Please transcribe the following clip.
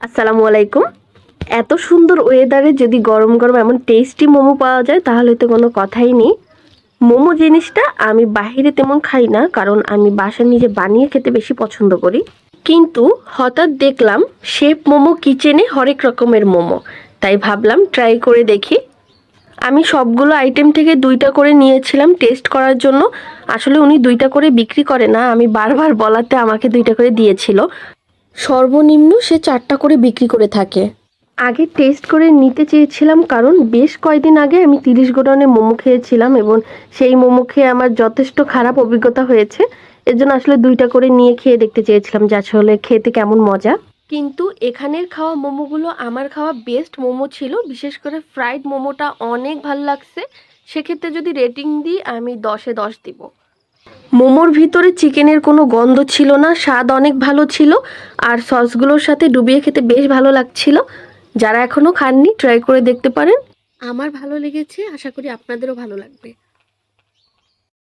আসসালামু আলাইকুম। এত সুন্দর ওয়েদারে যদি গরম গরম এমন টেস্টি মোমো পাওয়া যায়, তাহলে তো কোনো কথাই নেই। মোমো জিনিসটা আমি বাইরে তেমন খাই না, কারণ আমি বাসা নিজে বানিয়ে খেতে বেশি পছন্দ করি। কিন্তু হঠাৎ দেখলাম শেপ মোমো কিচেনে হরেক রকমের মোমো। তাই ভাবলাম ট্রাই করে দেখি। আমি সবগুলো আইটেম থেকে দুইটা করে নিয়েছিলাম টেস্ট করার জন্য। আসলে উনি দুইটা করে বিক্রি করে না, আমি বারবার বলাতে আমাকে দুইটা করে দিয়েছিল। সর্বনিম্ন সে চারটা করে বিক্রি করে থাকে। আগে টেস্ট করে নিতে চেয়েছিলাম কারণ বেশ কয়েকদিন আগে আমি তিরিশ গোডাউনে মোমো খেয়েছিলাম এবং সেই মোমো খেয়ে আমার যথেষ্ট খারাপ অভিজ্ঞতা হয়েছে। এর জন্য আসলে দুইটা করে নিয়ে খেয়ে দেখতে চেয়েছিলাম যে আসলে খেতে কেমন মজা। কিন্তু এখানের খাওয়া মোমোগুলো আমার খাওয়া বেস্ট মোমো ছিল, বিশেষ করে ফ্রাইড মোমোটা অনেক ভালো লাগছে। সেক্ষেত্রে যদি রেটিং দিই, আমি দশে দশ দিব। মোমোর ভিতরে চিকেনের কোনো গন্ধ ছিল না, স্বাদ অনেক ভালো ছিল, আর সসগুলোর সাথে ডুবিয়ে খেতে বেশ ভালো লাগছিল। যারা এখনও খাননি ট্রাই করে দেখতে পারেন। আমার ভালো লেগেছে, আশা করি আপনাদেরও ভালো লাগবে।